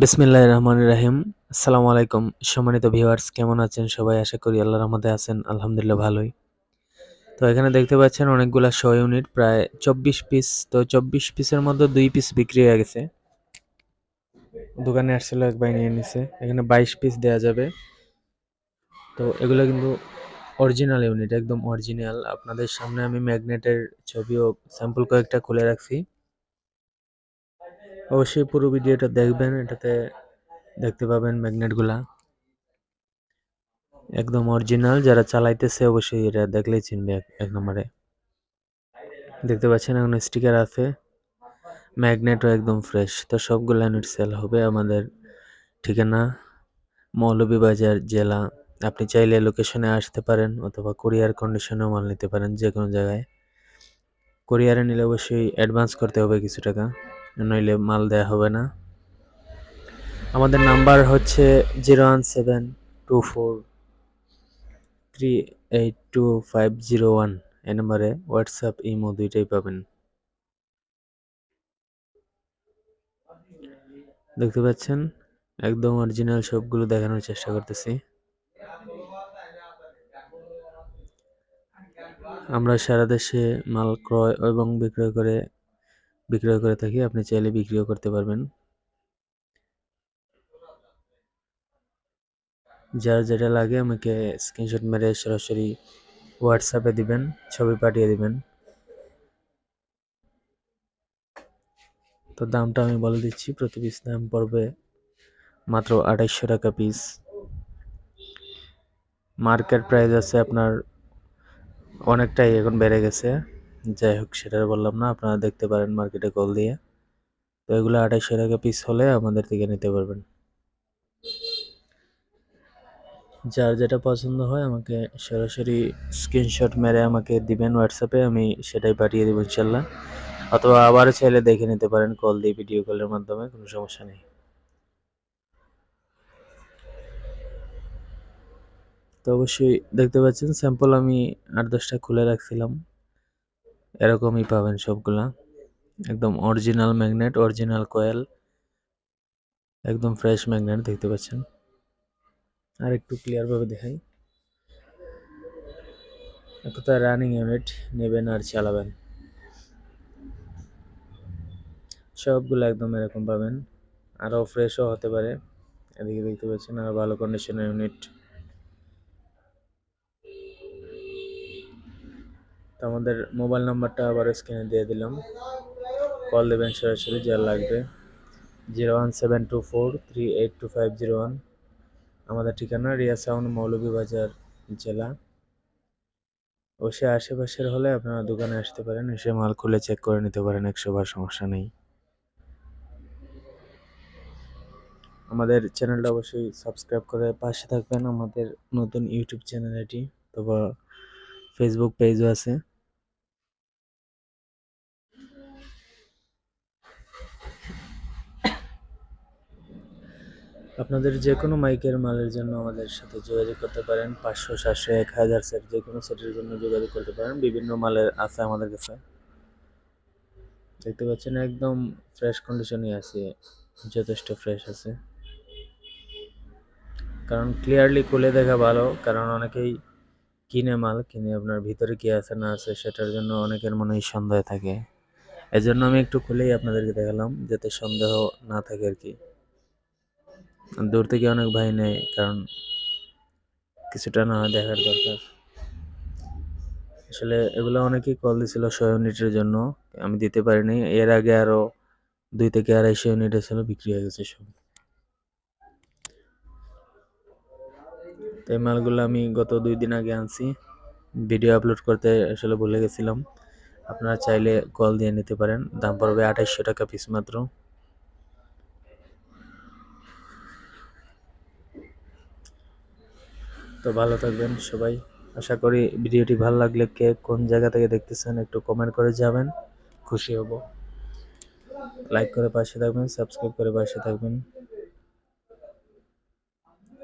বিসমিল্লাহ রহমান রাহিম। আসসালামু আলাইকুম। সম্মানিত ভিউয়ার্স, কেমন আছেন সবাই? আশা করি আল্লাহর রহমতে আছেন। আলহামদুলিল্লাহ, ভালোই। তো এখানে দেখতে পাচ্ছেন অনেকগুলা শো ইউনিট, প্রায় চব্বিশ পিস। তো চব্বিশ পিসের মধ্যে দুই পিস বিক্রি হয়ে গেছে। দোকানে আসছিল এক ভাই নিয়ে নিছে। এখানে বাইশ পিস দেওয়া যাবে। তো এগুলো কিন্তু অরিজিনাল ইউনিট, একদম অরিজিনাল। আপনাদের সামনে আমি ম্যাগনেটের ছবি ও স্যাম্পল কয়েকটা খুলে রাখছি। অবশ্যই পুরো ভিডিওটা দেখবেন, এটাতে দেখতে পাবেন ম্যাগনেটগুলা। একদম অরিজিনাল, যারা চালাইতেছে অবশ্যই এটা দেখলেই চিনবে এক- নম্বরে। দেখতে পাচ্ছেন এখন স্টিকার আছে। ম্যাগনেটও একদম ফ্রেশ। তো সবগুলো ইউনিট সেল হবে আমাদের ঠিকানা, মৌলভীবাজার জেলা। আপনি চাইলে লোকেশনে আসতে পারেন অথবা কুরিয়ার কন্ডিশনেও মাল নিতে পারেন যে কোনো জায়গায়। কুরিয়ারে নিলে অবশ্যই অ্যাডভান্স করতে হবে কিছু টাকা। নইলে মাল দেওয়া হবে না। আমাদের নাম্বার হচ্ছে zero one seven two four three eight two five zero one. এই নাম্বারে হোয়াটসঅ্যাপ, ইমো দুইটাই পাবেন। দেখতে পাচ্ছেন? একদম অরিজিনাল সবগুলো দেখানোর চেষ্টা করতেছি। আমরা সারা দেশে মাল ক্রয় এবং বিক্রয় করে বিক্রয় করে থাকি, আপনি চাইলে বিক্রিও করতে পারবেন। যার যেটা লাগে আমাকে স্ক্রিনশট মেরে সরাসরি হোয়াটসঅ্যাপে দিবেন, ছবি পাঠিয়ে দিবেন। তো দামটা আমি বলে দিচ্ছি, প্রতি পিস দাম পড়বে মাত্র আড়াইশো টাকা পিস মার্কেট প্রাইস আছে আপনার অনেকটাই এখন বেড়ে গেছে। যাই হোক সেটা বললাম না, আপনারা দেখতে পারেন মার্কেটে কল দিয়ে। তো এগুলো আড়াইশো টাকা পিস হলে আমাদের থেকে নিতে পারবেন। যার যেটা পছন্দ হয় আমাকে সরাসরি স্ক্রিনশট মেরে আমাকে দিবেন হোয়াটসঅ্যাপে আমি সেটাই পাঠিয়ে দেবো ইনশাল্লাহ। অথবা আবার চাইলে দেখে নিতে পারেন কল দিয়ে ভিডিও কলের মাধ্যমে, কোনো সমস্যা নেই। তো অবশ্যই দেখতে পাচ্ছেন স্যাম্পল আমি আট দশটা খুলে রাখছিলাম। এরকমই পাবেন সবগুলা। একদম অরিজিনাল ম্যাগনেট অরিজিনাল কয়েল একদম ফ্রেশ ম্যাগনেট দেখতে পাচ্ছেন। আর একটু ক্লিয়ারভাবে দেখাই। একটা রানিং ইউনিট নেবেন আর চালাবেন। সবগুলো একদম এরকম পাবেন। আরও ফ্রেশও হতে পারে। এদিকে দেখতে পাচ্ছেন আর ভালো কন্ডিশনের ইউনিট তো আমাদের মোবাইল নাম্বারটা আবার স্ক্রিনে দিয়ে দিলাম। কল দেবেন সরাসরি, যা লাগবে। Zero one seven two four three eight two five zero one. আমাদের ঠিকানা রিয়া সাউন্ড মৌলভীবাজার জেলা। অবশ্যই আশেপাশের হলে আপনারা দোকানে আসতে পারেন, এসে মাল খুলে চেক করে নিতে পারেন, একশো বার সমস্যা নেই। আমাদের চ্যানেলটা অবশ্যই সাবস্ক্রাইব করে পাশে থাকবেন, আমাদের নতুন ইউটিউব চ্যানেল এটি। অথবা ফেসবুক পেজও আছে। আপনাদের যে কোনো মাইকের মালের জন্য আমাদের সাথে যোগাযোগ করতে পারেন। পাঁচশো, সাতশো, এক হাজার সেট যে কোনো সেটের জন্য যোগাযোগ করতে পারেন। বিভিন্ন মালের আছে আমাদের কাছে। দেখতে পাচ্ছেন একদম ফ্রেশ কন্ডিশনই আছে। যথেষ্ট ফ্রেশ আছে। কারণ ক্লিয়ারলি খুলে দেখা ভালো। কারণ অনেকেই কিনে মাল কিনে আপনার ভিতরে কি আছে না আছে সেটার জন্য অনেকের মনেই সন্দেহ থাকে। এজন্য আমি একটু খুলেই আপনাদেরকে দেখালাম যাতে সন্দেহ না থাকে আর কি। দূর থেকে অনেক ভাই নেয়, কারণ কিছুটা না দেখার দরকার। আসলে এগুলো অনেকেই কল দিছিল শো ইউনিটের জন্য, আমি দিতে পারিনি। এর আগে আরও দুই থেকে আড়াইশো ইউনিট ছিল বিক্রি হয়ে গেছে সব। তো এই মালগুলো আমি গত দুই দিন আগে আনছি। ভিডিও আপলোড করতে আসলে ভুলে গেছিলাম। আপনারা চাইলে কল দিয়ে নিতে পারেন। দাম পড়বে আঠাইশশো টাকা পিস মাত্র। তো ভালো থাকবেন সবাই। আশা করি ভিডিওটি ভালো লাগলে কে কোন জায়গা থেকে দেখতেছেন একটু কমেন্ট করে যাবেন খুশি হব। লাইক করে পাশে থাকবেন সাবস্ক্রাইব করে পাশে থাকবেন।